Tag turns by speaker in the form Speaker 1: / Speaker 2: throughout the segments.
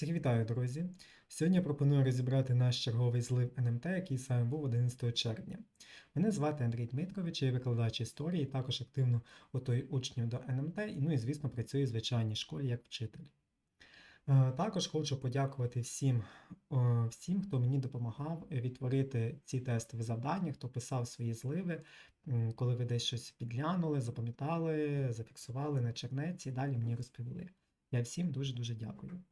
Speaker 1: Всіх вітаю, друзі! Сьогодні я пропоную розібрати наш черговий злив НМТ, який саме був 11 червня. Мене звати Андрій Дмитрович, я викладач історії, також активно готую учнів до НМТ, ну і, звісно, працюю в звичайній школі як вчитель. Е, Також хочу подякувати всім, всім, хто мені допомагав відтворити ці тестові завдання, хто писав свої зливи, коли ви десь щось підглянули, запам'ятали, зафіксували на чернеці і далі мені розповіли. Я всім дуже-дуже дякую.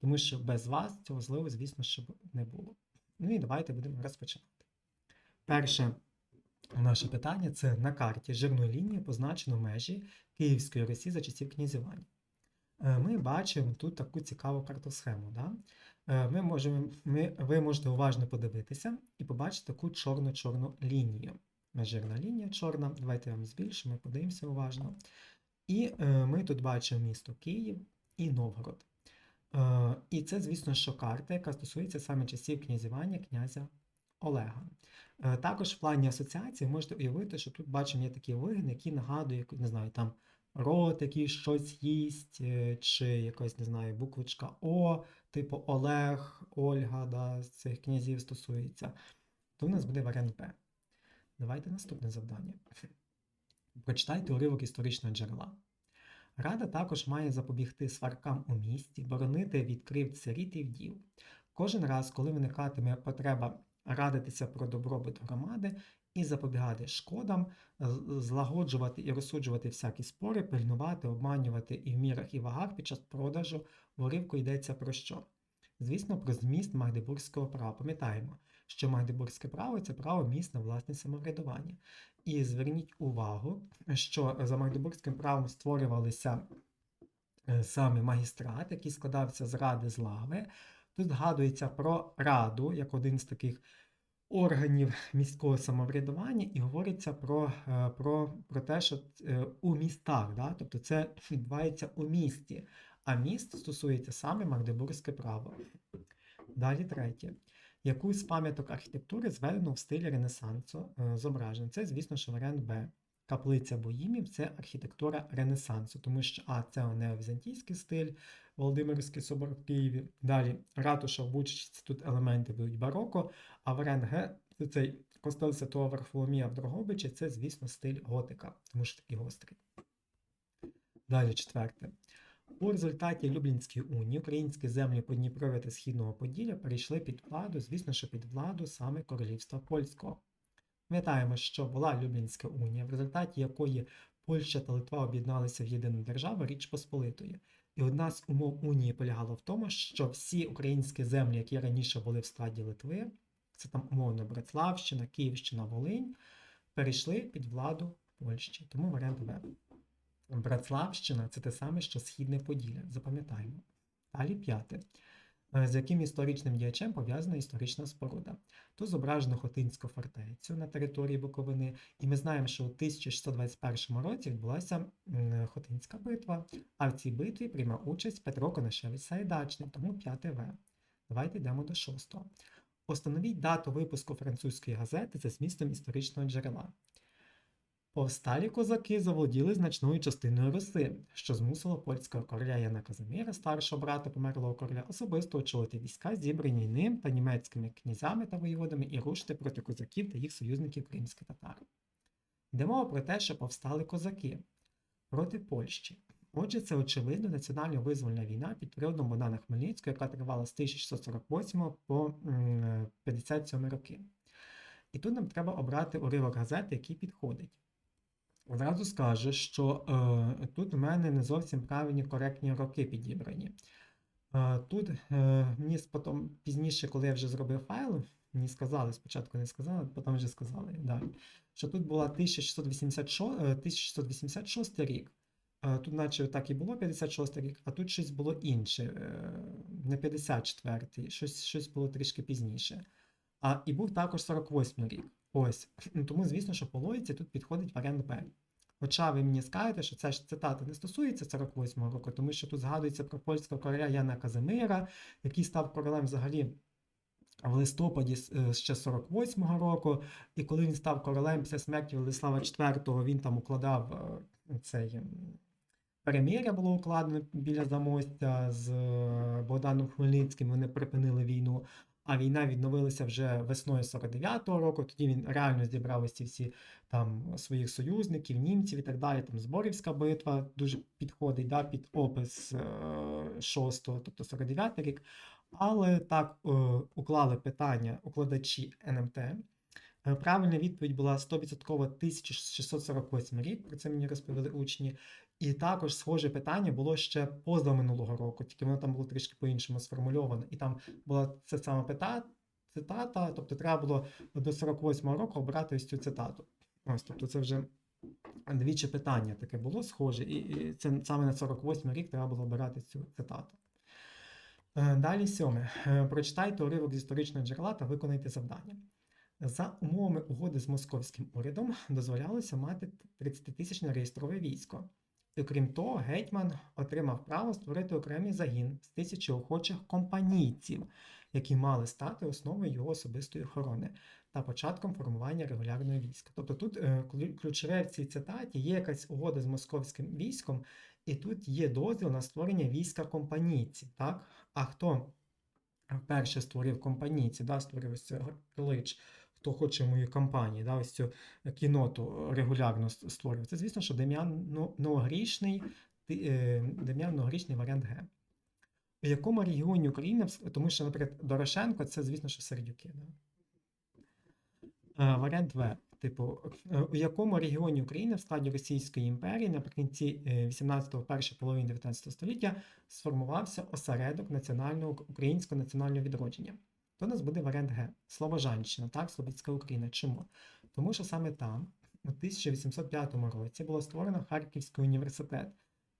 Speaker 1: Тому що без вас цього зливу, звісно, щоб не було. Ну і давайте будемо розпочинати. Перше наше питання це на карті жирної лінії позначено межі Київської Русі за часів князювання. Е, Ми бачимо тут таку цікаву картосхему. Да? Е, Ми можемо, ми, ви можете уважно подивитися і побачити таку чорну-чорну лінію. Жирна лінія чорна. Давайте я вам збільшимо, подивимося уважно. І е, ми тут бачимо місто Київ і Новгород. Е, І це, звісно, що карта, яка стосується саме часів князювання князя Олега. Е, Також в плані асоціації можете уявити, що тут бачимо є такі вигини, які нагадують, не знаю, там рот, який щось їсть, е, чи якась, не знаю, буквочка О, типу Олег, Ольга, да, з цих князів стосується. То в нас буде варіант Б. Давайте наступне завдання. Прочитайте уривок історичного джерела. Рада також має запобігти сваркам у місті, боронити від кривд сиріт і вдів. Кожен раз, коли виникатиме потреба радитися про добробут громади і запобігати шкодам, злагоджувати і розсуджувати всякі спори, пильнувати, обманювати і в мірах і вагах під час продажу в йдеться про що? Звісно, про зміст Магдебурзького права. Пам'ятаємо, що Магдебурзьке право це право міст на власне самоврядування. І зверніть увагу, що за Магдебурзьким правом створювалися е, саме магістрат, який складався з ради з лави. Тут згадується про раду як один з таких органів міського самоврядування, і говориться про, е, про, про те, що е, у містах, да? тобто це відбувається у місті, а міст стосується саме Магдебурзьке право. Далі третє. Яку з пам'яток архітектури зведено в стилі Ренесансу е, зображено? Це, звісно, що Б. Каплиця Боїмів це архітектура Ренесансу, тому що А, це неовізантійський стиль, Володимирський собор в Києві. Далі ратуша в Бучичі, тут елементи будуть бароко, а варіант Г це цей костел Святого Варфоломія в Дрогобичі, це, звісно, стиль готика, тому що такий гострий. Далі четверте. У результаті Люблінської унії українські землі Подніпров'я та Східного Поділля перейшли під владу, звісно, що під владу саме Королівства Польського. Пам'ятаємо, що була Люблінська унія, в результаті якої Польща та Литва об'єдналися в єдину державу Річ Посполитої. І одна з умов унії полягала в тому, що всі українські землі, які раніше були в складі Литви, це там умовно Братславщина, Київщина, Волинь, перейшли під владу Польщі. Тому варіант Б. Братславщина це те саме, що Східне Поділля. Запам'ятаємо. Далі п'яте. Е, З яким історичним діячем пов'язана історична споруда? Тут зображено Хотинську фортецю на території Буковини, і ми знаємо, що у 1621 році відбулася Хотинська битва, а в цій битві приймав участь Петро Конашевич Сайдачний, тому 5 В. Давайте йдемо до 6. Установіть дату випуску французької газети за змістом історичного джерела. Повсталі козаки заволоділи значною частиною Руси, що змусило польського короля Яна Казимира, старшого брата померлого короля, особисто очолити війська, зібрані ним та німецькими князями та воєводами, і рушити проти козаків та їх союзників кримських татар. Йде мова про те, що повстали козаки проти Польщі. Отже, це очевидно національно-визвольна війна під приводом Богдана Хмельницького, яка тривала з 1648 по м, 57 роки. І тут нам треба обрати уривок газети, який підходить. Одразу скажу, що е, тут в мене не зовсім правильні коректні роки підібрані. Е, тут е, мені потім, пізніше, коли я вже зробив файл, мені сказали, спочатку не сказали, потім вже сказали далі, що тут була 1686, е, 1686 рік. Е, Тут, наче так і було 56 рік, а тут щось було інше, е, не 54-й, щось, щось було трішки пізніше. А і був також 48 рік. Ось. Тому, звісно, що по логіці тут підходить варіант Б. Хоча ви мені скажете, що ця ж цитата не стосується 48-го року, тому що тут згадується про польського короля Яна Казимира, який став королем взагалі в листопаді е, ще 48-го року. І коли він став королем після смерті Владислава IV, він там укладав е, цей м, перемир'я було укладено біля Замостя з е, Богданом Хмельницьким. Вони припинили війну. А війна відновилася вже весною 49-го року. Тоді він реально зібрав ось ці всі там своїх союзників, німців і так далі. Там Зборівська битва дуже підходить да, під опис е, 6-го, тобто 49-й рік. Але так е, уклали питання укладачі НМТ. Е, Правильна відповідь була 100% 1648 рік, про це мені розповіли учні. І також схоже питання було ще поза минулого року, тільки воно там було трішки по-іншому сформульовано. І там була це саме пита, цитата, тобто треба було до 48-го року обрати ось цю цитату. Ось, тобто це вже двічі питання таке було схоже, і, і це саме на 48-й рік треба було обирати цю цитату. Е, Далі сьоме. Е, Прочитайте уривок з історичного джерела та виконайте завдання. За умовами угоди з московським урядом дозволялося мати 30-тисячне реєстрове військо. І окрім того, гетьман отримав право створити окремий загін з тисячі охочих компанійців, які мали стати основою його особистої охорони та початком формування регулярного війська. Тобто тут е, ключове в цій цитаті є якась угода з московським військом, і тут є дозвіл на створення війська компанійців. Так? А хто вперше створив компанійці, да, створив ось цей клич, хто хоче в моїй компанії, да, ось цю кіноту регулярно с- створював. Це, звісно, що Дем'ян Новогрішний, ти- е, Дем'ян Новогрішний варіант Г. У якому регіоні України, тому що, наприклад, Дорошенко це, звісно, що Сердюки. Да? Е, Варіант В. Типу, е, у якому регіоні України в складі Російської імперії наприкінці 18-го, першої половини 19 століття сформувався осередок національного українського національного відродження? То у нас буде варіант Г. Слобожанщина, так, Слобідська Україна. Чому? Тому що саме там, у 1805 році, було створено Харківський університет.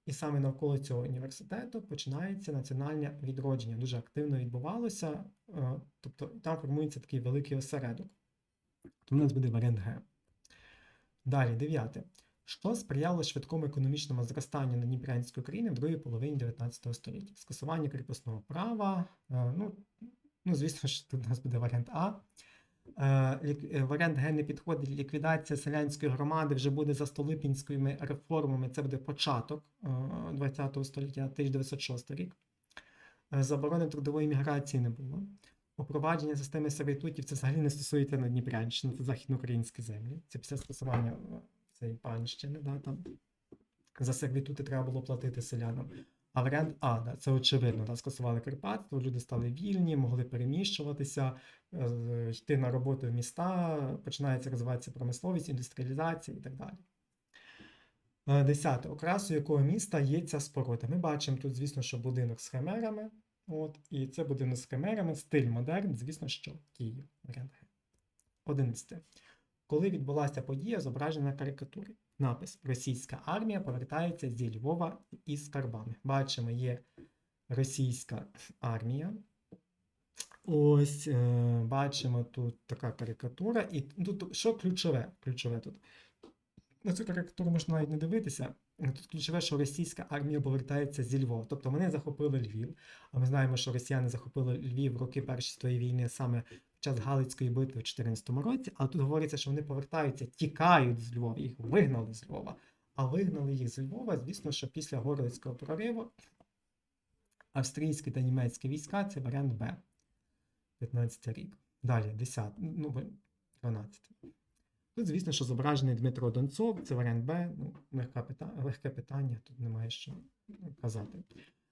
Speaker 1: І саме навколо цього університету починається національне відродження. Дуже активно відбувалося, е, тобто там формується такий великий осередок. Тому у нас буде варіант Г. Далі, дев'яте. Що сприяло швидкому економічному зростанню Надніпрянської України в другій половині 19 століття? Скасування кріпосного права. е, Ну, ну звісно ж, тут у нас буде варіант А. Е, е, Варіант Г не підходить. Ліквідація селянської громади вже буде за столипінськими реформами. Це буде початок е, 20 століття, 1906 рік. Е, Заборони трудової міграції не було. Упровадження системи сервітутів це взагалі не стосується Надніпрянщини, це західноукраїнські землі. Це після скасування е, цієї панщини, да, там за сервітути треба було платити селянам. А варіант А, да, це очевидно, да, скасували кріпацтво, люди стали вільні, могли переміщуватися, е, йти на роботу в міста, починається розвиватися промисловість, індустріалізація і так далі. Е, Десяте. Окрасою якого міста є ця споруда. Ми бачимо тут, звісно, що будинок з химерами. От, і це будинок з химерами, стиль модерн, звісно, що Київ. Варіант Г. 11. Коли відбулася подія, зображена на карикатурі. Напис Російська армія повертається зі Львова із скарбами. Бачимо, є російська армія. Ось е, бачимо тут така карикатура. І тут що ключове? Ключове тут. На цю карикатуру можна навіть не дивитися. Тут ключове, що російська армія повертається зі Львова. Тобто вони захопили Львів. А ми знаємо, що росіяни захопили Львів в роки Першої світової війни саме в час Галицької битви в 2014 році. Але тут говориться, що вони повертаються, тікають з Львова, їх вигнали з Львова. А вигнали їх з Львова, звісно, що після Горлицького прориву австрійські та німецькі війська це варіант Б. 15 рік. Далі, 10, ну, ви- 12. Тут, звісно, що зображений Дмитро Донцов, це варіант Б. Ну, легке, питання, легке питання, тут немає що казати.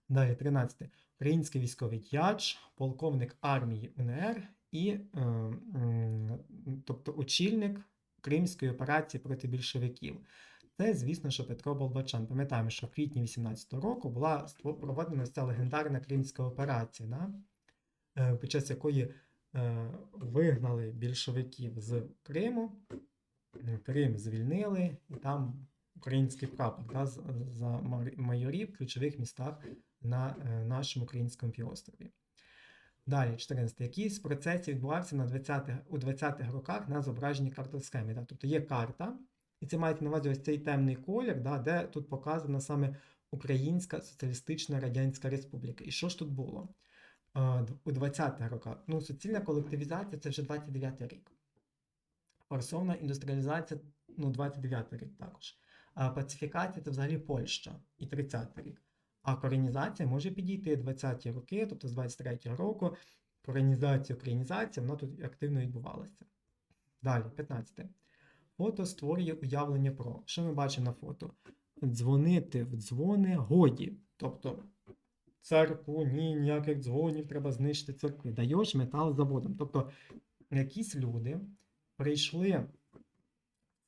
Speaker 1: Далі, 13. Український військовий діяч, полковник армії УНР і е, тобто очільник Кримської операції проти більшовиків. Це, звісно, що Петро Болбачан. Пам'ятаємо, що в квітні 18-го року була проведена ця легендарна Кримська операція, да? е, під час якої е, вигнали більшовиків з Криму, Крим звільнили, і там український прапор да, за майорів в ключових містах на нашому українському півострові. Далі, 14. Який з процесів відбувався на 20 у 20-х роках на зображеній картосхемі? Да? Тобто є карта, і це мають на увазі ось цей темний колір, да, де тут показана саме Українська Соціалістична Радянська Республіка. І що ж тут було? У 20-х роках. Ну, суцільна колективізація це вже 29-й рік. Форсована індустріалізація, ну, 29 рік також. Пацифікація це взагалі Польща і 30-й рік. А коренізація може підійти 20-ті роки, тобто з 23-го року. Коренізація, українізація, вона тут активно відбувалася. Далі, 15. Фото створює уявлення про. Що ми бачимо на фото? Дзвонити в дзвони годі. Тобто церкву, ні, ніяких дзвонів, треба знищити церкви. Даєш метал заводом. Тобто якісь люди прийшли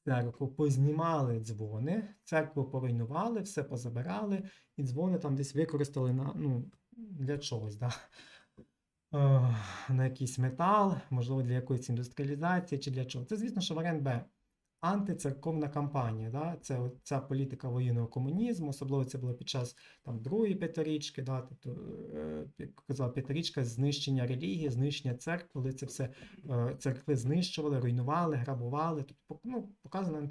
Speaker 1: церкву, познімали дзвони, церкву поруйнували, все позабирали, і дзвони там десь використали на, ну, для чогось. Да? Е, на якийсь метал, можливо, для якоїсь індустріалізації чи для чого. Це, звісно, що варіант Б. Антицерковна кампанія. Да? Це ця політика воєнного комунізму, особливо це було під час там, другої п'ятирічки, да? тобто, е, як казав, п'ятирічка знищення релігії, знищення церкви, коли це все е, церкви знищували, руйнували, грабували. Тобто, ну, показана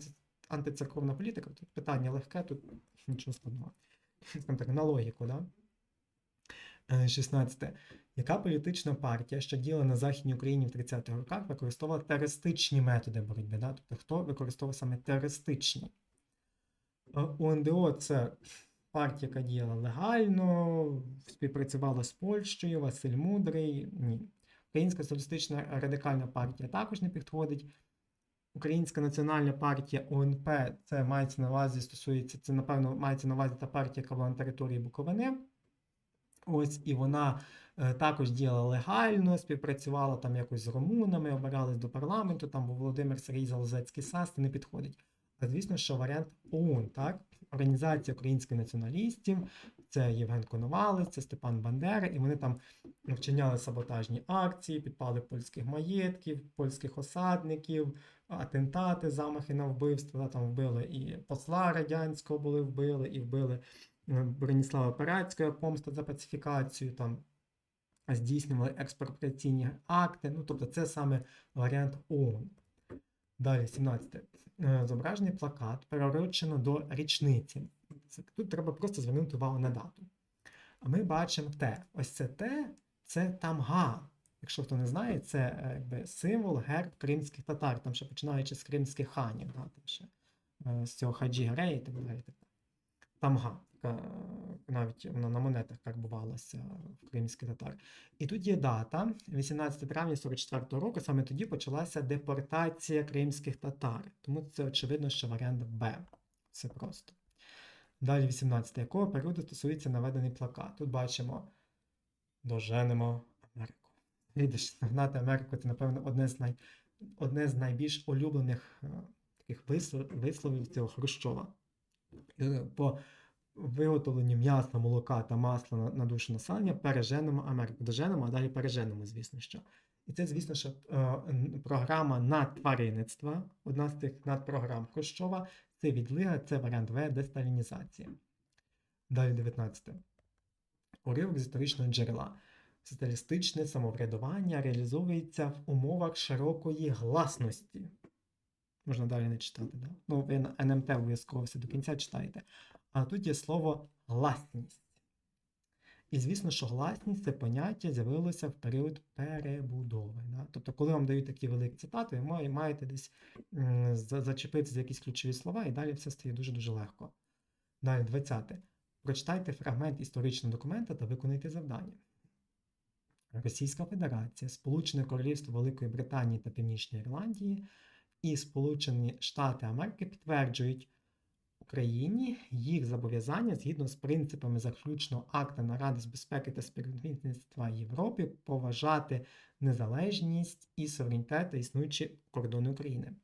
Speaker 1: антицерковна політика. Тут питання легке, тут нічого складного. Так, на логіку, да? Е, 16. Яка політична партія, що діяла на Західній Україні в 30-х роках, використовувала терористичні методи боротьби? Да? Тобто хто використовував саме терористичні? Е, УНДО це партія, яка діяла легально, співпрацювала з Польщею, Василь Мудрий. Ні. Українська соціалістична радикальна партія також не підходить. Українська національна партія УНП це мається на увазі, стосується, це, напевно, мається на увазі та партія, яка була на території Буковини. Ось і вона е, також діяла легально, співпрацювала там якось з румунами, обирались до парламенту. Там був Володимир Сергій Залозецький САС, не підходить. А звісно, що варіант ОУН, так? Організація українських націоналістів, це Євген Коновалець, це Степан Бандера, і вони там вчиняли саботажні акції, підпали польських маєтків, польських осадників, атентати, замахи на вбивство. Там вбили і посла радянського були вбили, і вбили Броніслава Перецького, помста за пацифікацію, там здійснювали експроприаційні акти. Ну, тобто, це саме варіант ООН. Далі, 17. Е, Зображений плакат перерочено до річниці. Тут треба просто звернути увагу на дату. А ми бачимо Т. Ось це Т, це тамга. Якщо хто не знає, це е, якби, символ герб кримських татар, там ще починаючи з кримських ханів, да, там ще, е, з цього хаджі Грея і так далі. Тамга, е, навіть вона на монетах карбувалася в кримських татар. І тут є дата, 18 травня 44 року, саме тоді почалася депортація кримських татар. Тому це очевидно, що варіант Б. Це просто. Далі 18 якого періоду стосується наведений плакат. Тут бачимо доженемо Америку. Видиш, нагнати Америку це, напевно, одне з, най... одне з найбільш улюблених е, таких вислов... висловів цього Хрущова. Е, По виготовленню м'яса, молока та масла на, душу населення переженемо Америку. Доженемо, а далі переженемо, звісно що. І це, звісно, що е, програма надтваринництва, одна з тих надпрограм Хрущова, це відлига, це варіант В, десталінізація. Далі 19. Уривок з історичного джерела. Соціалістичне самоврядування реалізовується в умовах широкої гласності. Можна далі не читати, да? Ну, ви НМТ обов'язково все до кінця читаєте. А тут є слово гласність. І звісно, що гласність це поняття з'явилося в період перебудови. Да? Тобто, коли вам дають такі великі цитати, ви маєте десь м, за- зачепити за якісь ключові слова, і далі все стає дуже-дуже легко. Далі, 20. Прочитайте фрагмент історичного документа та виконайте завдання. Російська Федерація, Сполучене Королівство Великої Британії та Північної Ірландії і Сполучені Штати Америки підтверджують Україні їх зобов'язання згідно з принципами заключного акта Наради з безпеки та співробітництва Європи поважати незалежність і суверенітет існуючі кордони України.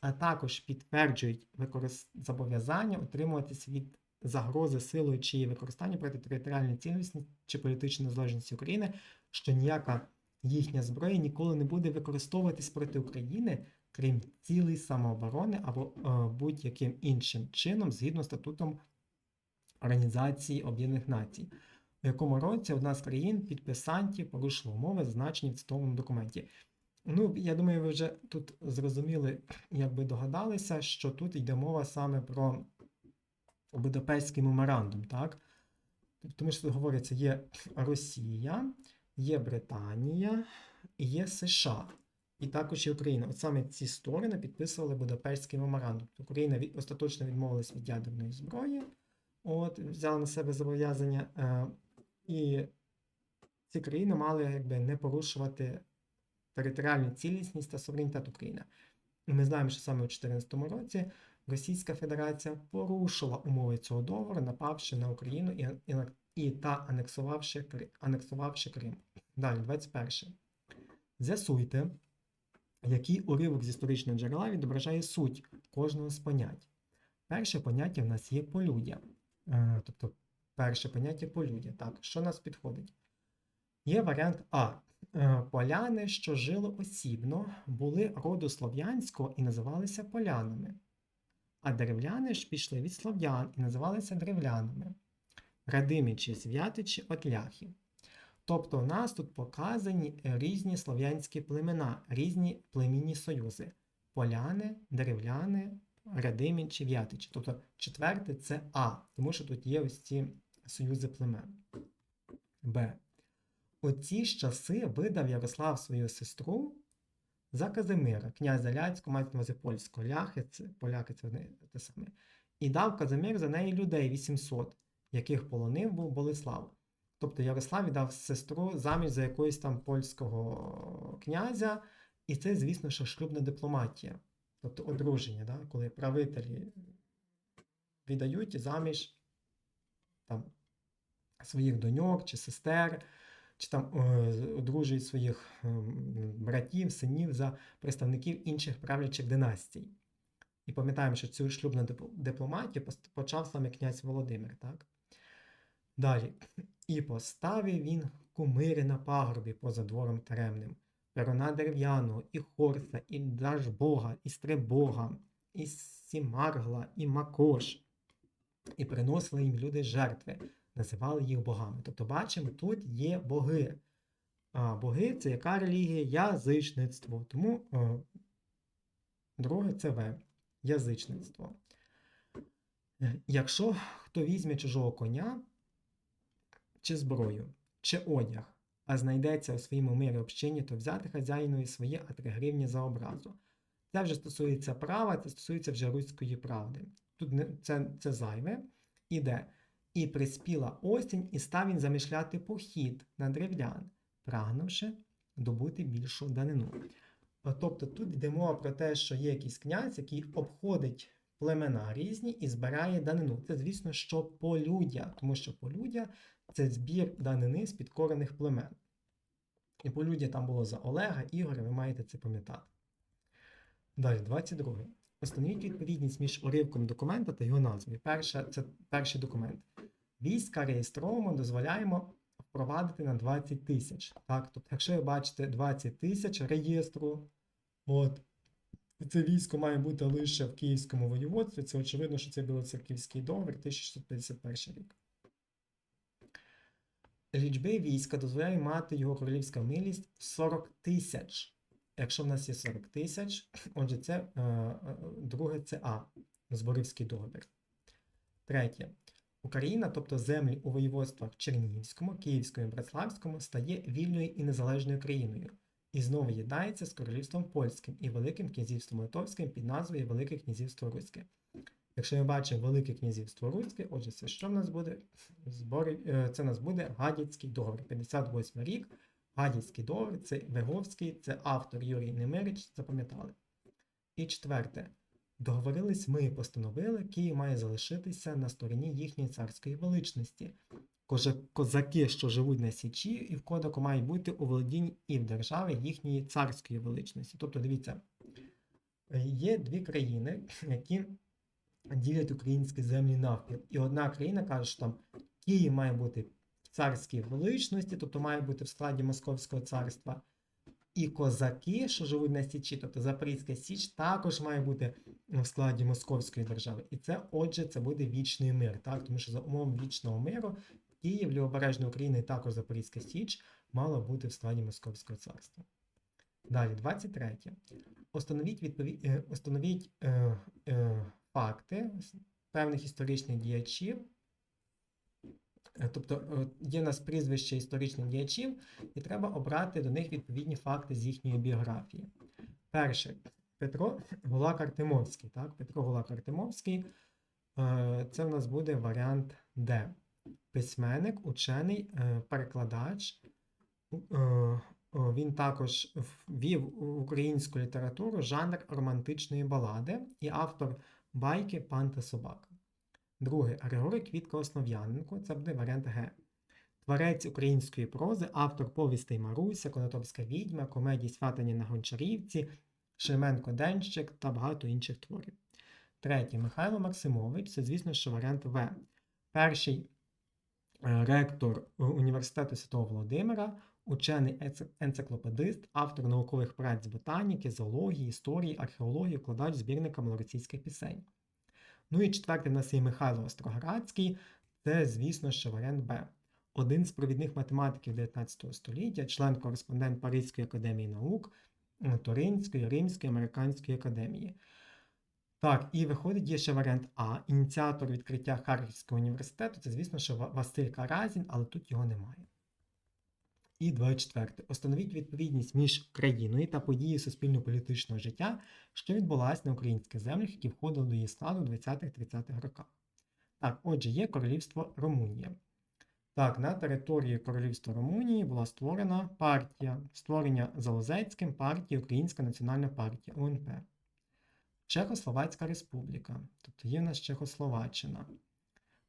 Speaker 1: А також підтверджують використ... зобов'язання утримуватись від загрози силою чи використання проти територіальної цілісності чи політичної незалежності України, що ніяка їхня зброя ніколи не буде використовуватись проти України, крім цілей самооборони або е, будь-яким іншим чином згідно статутом Організації Об'єднаних Націй, у якому році одна з країн підписантів порушила умови, зазначені в цитованому документі. Ну, я думаю, ви вже тут зрозуміли, якби догадалися, що тут йде мова саме про Будапештський меморандум, так? Тому що говориться, є Росія, є Британія і є США. І також і Україна. От саме ці сторони підписували Будапештський меморандум. Тобто Україна від, остаточно відмовилась від ядерної зброї, от, взяла на себе зобов'язання, е, і ці країни мали якби, не порушувати територіальну цілісність та суверенітет України. І ми знаємо, що саме у 2014 році Російська Федерація порушила умови цього договору, напавши на Україну і, і, і та анексувавши, анексувавши Крим. Далі, 21. З'ясуйте, який уривок з історичного джерела відображає суть кожного з понять. Перше поняття в нас є полюдя. Е, тобто, перше поняття полюдя. Так, що нас підходить? Є варіант А. Е, Поляни, що жили осібно, були роду слов'янського і називалися полянами. А деревляни ж пішли від слов'ян і називалися древлянами. Радимичі, святичі, отляхи. Тобто у нас тут показані різні слов'янські племена, різні племінні союзи. Поляни, деревляни, радимичі, в'ятичі. Тобто четверте це А, тому що тут є ось ці союзи племен. Б. У ці ж часи видав Ярослав свою сестру за Казимира, князя Ляцького, мається на польського, ляхи, це, поляки це не те саме. І дав Казимир за неї людей 800, яких полонив був Болеслав. Тобто Ярослав віддав сестру заміж за якогось там польського князя, і це, звісно, що шлюбна дипломатія, тобто одруження, да? коли правителі віддають заміж там, своїх доньок чи сестер, чи там е, одружують своїх е, братів, синів за представників інших правлячих династій. І пам'ятаємо, що цю шлюбну дипломатію почав саме князь Володимир. Так? Далі. І поставив він кумири на пагорбі поза двором теремним, перона дерев'яного, і хорса, і Дажбога, і Стребога, і Сімаргла, і Макош. І приносили їм люди жертви, називали їх богами. Тобто, бачимо, тут є боги. А боги це яка релігія? Язичництво. Тому е, друге це В. Язичництво. Е, Якщо хто візьме чужого коня, чи зброю, чи одяг, а знайдеться у своєму мирі общині, то взяти хазяїнові своє, а три гривні за образу. Це вже стосується права, це стосується вже руської правди. Тут не, це, це зайве. Іде. І приспіла осінь, і став він замишляти похід на древлян, прагнувши добути більшу данину. Тобто тут йде мова про те, що є якийсь князь, який обходить племена різні і збирає данину. Це, звісно, що полюдя, тому що полюдя це збір данини з підкорених племен. І полюдя там було за Олега, Ігоря, ви маєте це пам'ятати. Далі, 22. Встановіть відповідність між уривком документа та його назвою. Перше, це перший документ. Війська реєстровано дозволяємо впровадити на 20 тисяч. Так, тобто, якщо ви бачите 20 тисяч реєстру, от, це військо має бути лише в Київському воєводстві, це очевидно, що це Білоцерківський договір 1651 рік. Лічби війська дозволяє мати його королівська милість 40 тисяч. Якщо в нас є 40 тисяч, отже, це е, е, друге це А, Зборивський договір. Третє. Україна, тобто землі у воєводствах Чернігівському, Київському і Братславському, стає вільною і незалежною країною і знову єднається з королівством польським і Великим князівством Литовським під назвою Велике князівство Руське. Якщо ми бачимо Велике князівство Руське, отже, це що в нас буде? Збори, е, це в нас буде Гадяцький договір, 58 рік. Гадяцький договір це Веговський, це автор Юрій Немирич, запам'ятали. І четверте. Договорились ми і постановили, Київ має залишитися на стороні їхньої царської величності. Козаки, що живуть на Січі, і в кодаку мають бути у володінні і в держави їхньої царської величності. Тобто, дивіться, є дві країни, які ділять українські землі навпіл. І одна країна каже, що там Київ має бути в царській величності, тобто має бути в складі Московського царства. І козаки, що живуть на Січі, тобто Запорізька Січ, також має бути в складі Московської держави. І це, отже, це буде вічний мир, так? Тому що за умовами вічного миру Київ, Лівобережна Україна і також Запорізька Січ мало бути в складі Московського царства. Далі, 23. Установіть, відпові... е, установіть е, е, факти певних історичних діячів. Е, Тобто е, є в нас прізвище історичних діячів, і треба обрати до них відповідні факти з їхньої біографії. перше, Петро Гулак Артемовський. Так? Петро Гулак Артемовський. Е, Це в нас буде варіант Д. Письменник, учений, перекладач. Він також ввів у українську літературу жанр романтичної балади і автор байки Пан та собака. Друге Григорій Квітка Основ'яненко, це буде варіант Г. Творець української прози, автор повістей Маруся, Конотопська відьма, комедії Святані на Гончарівці, Шеменко Денщик та багато інших творів. Третє Михайло Максимович, це, звісно, що варіант В. Перший е, ректор е, університету Святого Володимира, учений енци- енциклопедист, автор наукових праць з ботаніки, зоології, історії, археології, вкладач збірника малоросійських пісень. Ну і четвертий в нас є Михайло Остроградський, це, звісно, варіант Б. Один з провідних математиків 19 століття, член-кореспондент Паризької академії наук, Туринської, Римської, Американської академії. Так, і виходить є ще варіант А. Ініціатор відкриття Харківського університету. Це, звісно, що Василь Каразін, але тут його немає. І 24. Установіть відповідність між країною та подією суспільно-політичного життя, що відбулася на українських землях, які входили до її складу у 20-30-х роках. Так, отже, є королівство Румунія. Так, на території Королівства Румунії була створена партія, створення Залозецьким партії Українська Національна партія УНП. Чехословацька Республіка, тобто є в нас Чехословаччина.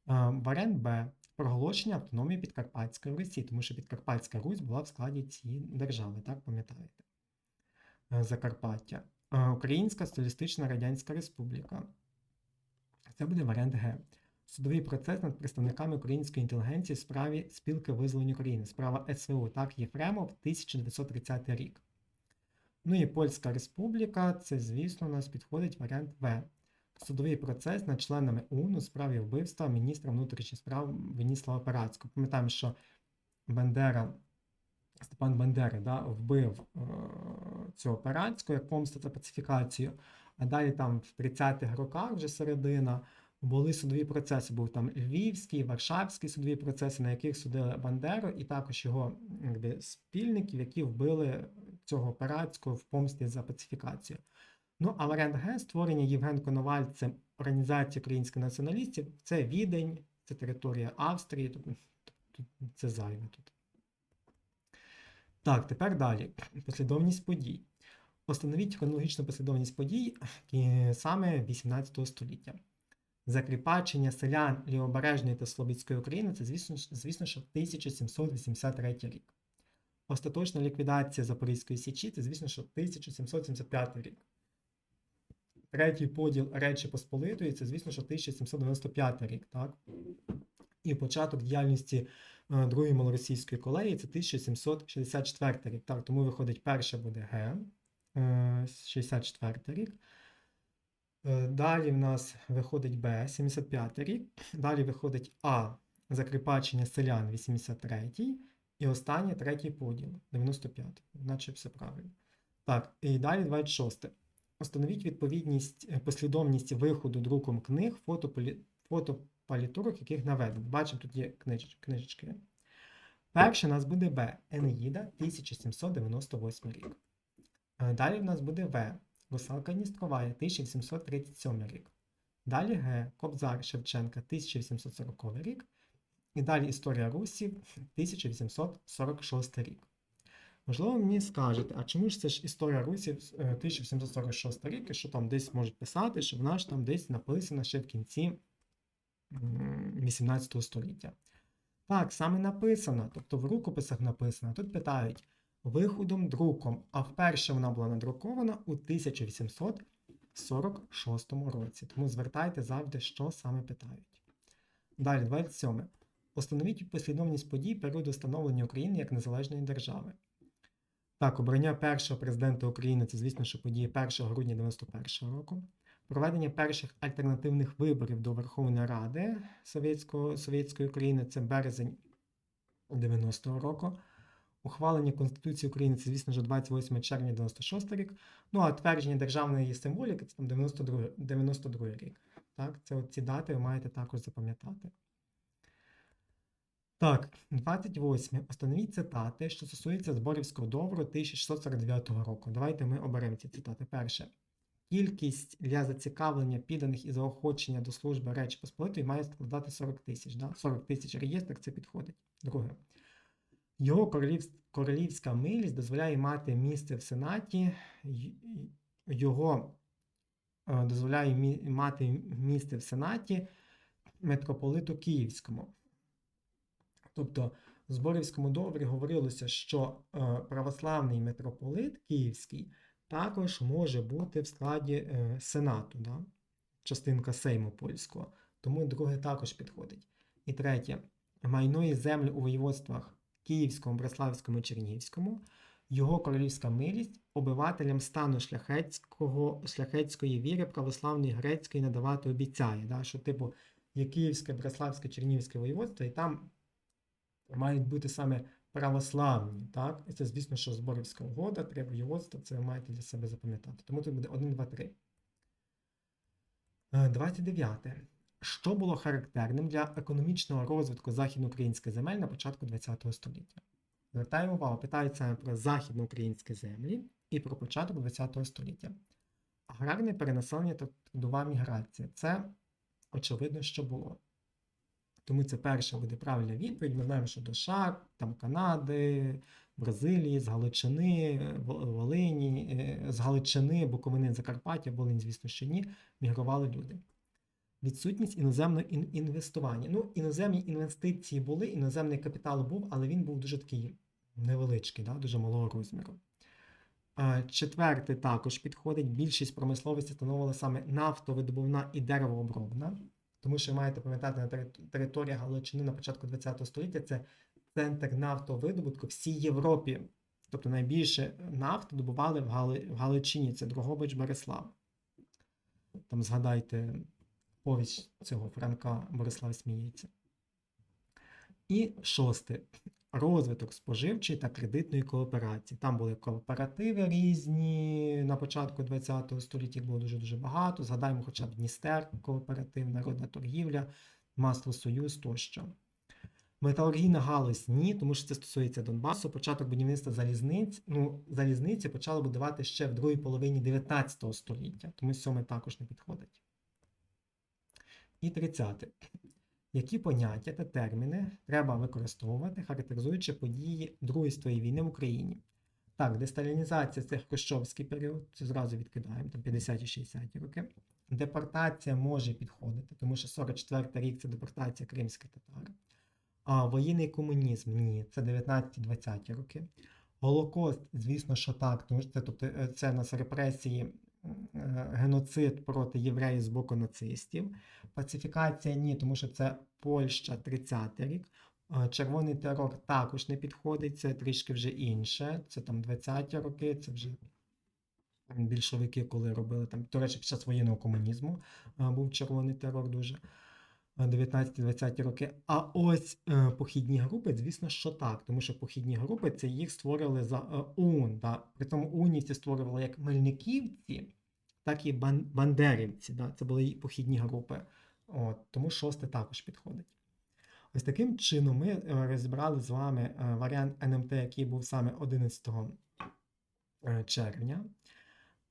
Speaker 1: Е, Варіант Б. Проголошення автономії Підкарпатської Русі, тому що Підкарпатська Русь була в складі цієї держави, так пам'ятаєте? Е, Закарпаття. Е, Українська Соціалістична Радянська Республіка. Це буде варіант Г. Судовий процес над представниками української інтелігенції в справі спілки визволення України. Справа СВУ, так, Єфремов, 1930 рік. Ну і Польська Республіка, це, звісно, у нас підходить варіант В. Судовий процес над членами ОУН у справі вбивства міністра внутрішніх справ Веніслава Парацького. Пам'ятаємо, що Бандера, Степан Бандера да, вбив е, цього Парацького як помста за пацифікацію. А далі там в 30-х роках, вже середина, були судові процеси. Був там Львівський, Варшавський судові процеси, на яких судили Бандеру, і також його якби, спільників, які вбили цього Парацького в помсті за пацифікацію. Ну, а варіант Г створення Євген Коновальцем Організації українських націоналістів це Відень, це територія Австрії, тобто це зайве тут. Так, тепер далі. Послідовність подій. Установіть хронологічну послідовність подій е, саме 18 століття. Закріпачення селян Лівобережної та Слобідської України це, звісно, звісно, що 1783 рік. Остаточна ліквідація Запорізької Січі це, звісно, що 1775 рік. Третій поділ Речі Посполитої це, звісно, що 1795 рік, так? І початок діяльності е, Другої малоросійської колеї це 1764 рік. Так, тому виходить, перше буде Г, е, 64 рік. Е, Далі в нас виходить Б, 75 рік. Далі виходить А, закріпачення селян 83 і останній третій поділ 95. Наче все правильно. Так, і далі 26. Установіть відповідність, е, послідовність виходу друком книг, фотополі, фотопалітурок, яких наведено. Бачимо, тут є книжечки. книжечки. Перше у нас буде Б. Енеїда, 1798 рік. Е, Далі в нас буде В. Русалка Дністровая, 1737 рік. Далі Г. Кобзар Шевченка, 1840 рік. І далі Історія Русі, 1846 рік. Можливо, мені скажете, а чому ж це ж історія Русі е, 1746 рік, і що там десь можуть писати, що вона ж там десь написана ще в кінці м, 18 століття. Так, саме написано, тобто в рукописах написано. Тут питають виходом друком, а вперше вона була надрукована у 1846 році. Тому звертайте завжди, що саме питають. Далі, 27. Установіть послідовність подій періоду становлення України як незалежної держави. Так, обрання першого президента України це, звісно, що події 1 грудня 91 року. Проведення перших альтернативних виборів до Верховної Ради Совєтського, Совєтської України це березень 90-го року. Ухвалення Конституції України це, звісно ж, 28 червня 96 рік. Ну а твердження державної символіки це там 92, 92 рік. Так, це ці дати ви маєте також запам'ятати. Так, 28. Установіть цитати, що стосуються зборівського договору 1649 року. Давайте ми оберемо ці цитати. Перше. Кількість для зацікавлення підданих і заохочення до служби Речі Посполитої має складати 40 тисяч. Да? 40 тисяч реєстр це підходить. Друге. Його королівсь- королівська милість дозволяє мати місце в Сенаті. Його е, дозволяє мати місце в Сенаті митрополиту Київському. Тобто в Зборівському договорі говорилося, що е, православний митрополит Київський також може бути в складі е, Сенату, да? частинка Сейму польського. Тому друге також підходить. І третє, майно і землі у воєводствах Київському, Браславському і Чернігівському, його королівська милість обивателям стану шляхетського, шляхетської віри православної грецької надавати обіцяє. Да? Що, типу, є Київське, Браславське, Чернігівське воєводство, і там мають бути саме православні. Так? І це, звісно, що зборівська угода, три воєводства, це ви маєте для себе запам'ятати. Тому тут буде 1, 2, 3. Е, 29. Що було характерним для економічного розвитку західноукраїнських земель на початку ХХ століття? Звертаємо увагу, питають про західноукраїнські землі і про початок ХХ століття. Аграрне перенаселення та трудова міграція. Це очевидно, що було. Тому це перша буде правильна відповідь. Ми знаємо, що до США, там Канади, Бразилії, з Галичини, Вол- Волині, е, з Галичини, Буковини, Закарпаття, Волинь, звісно, що ні, мігрували люди. Відсутність іноземного інвестування. Ну, іноземні інвестиції були, іноземний капітал був, але він був дуже такий невеличкий, да, дуже малого розміру. Четвертий також підходить. Більшість промисловості становила саме нафтовидобувна і деревообробна. Тому що маєте пам'ятати, на території Галичини на початку ХХ століття це центр нафтовидобутку всій Європі. Тобто найбільше нафти добували в, Гали... в Галичині, це Другобич Борислав. Там згадайте повість цього Франка Борислав сміється. І шосте. Розвиток споживчої та кредитної кооперації. Там були кооперативи різні на початку ХХ століття, їх було дуже-дуже багато. Згадаємо хоча б Дністер, кооператив, народна торгівля, Масло Союз тощо. Металургійна галузь ні, тому що це стосується Донбасу. Початок будівництва залізниць. Ну, залізниці почали будувати ще в другій половині 19 століття, тому сьоме також не підходить. І 30. Які поняття та терміни треба використовувати, характеризуючи події Другої світової війни в Україні? Так, десталінізація це Хрущовський період, це зразу відкидаємо, там 50-60 роки. Депортація може підходити, тому що 44 рік це депортація кримських татар. А воєнний комунізм ні, це 19-20 роки. Голокост, звісно, що так, тому що це, тобто, е, це нас репресії, геноцид проти євреїв з боку нацистів. Пацифікація ні, тому що це Польща 30-й рік. Е, Червоний терор також не підходить, це трішки вже інше. Це там 20-ті роки, це вже більшовики, коли робили там, до речі, під час воєнного комунізму е, був червоний терор дуже. Е, 19-20 роки. А ось е, похідні групи, звісно, що так, тому що похідні групи це їх створили за е, ОУН. Да? При цьому унівці створювали як мельниківці, так і бан- бандерівці. Да? Це були похідні групи. От, тому шосте також підходить. Ось таким чином ми е, розібрали з вами е, варіант НМТ, який був саме 11 е, червня.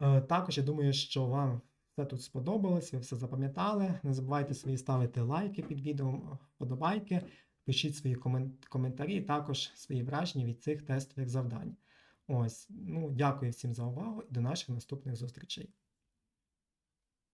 Speaker 1: Е, Також я думаю, що вам все тут сподобалось, ви все запам'ятали. Не забувайте свої ставити лайки під відео, вподобайки, пишіть свої коментарі, також свої враження від цих тестових завдань. Ось, ну, дякую всім за увагу і до наших наступних зустрічей.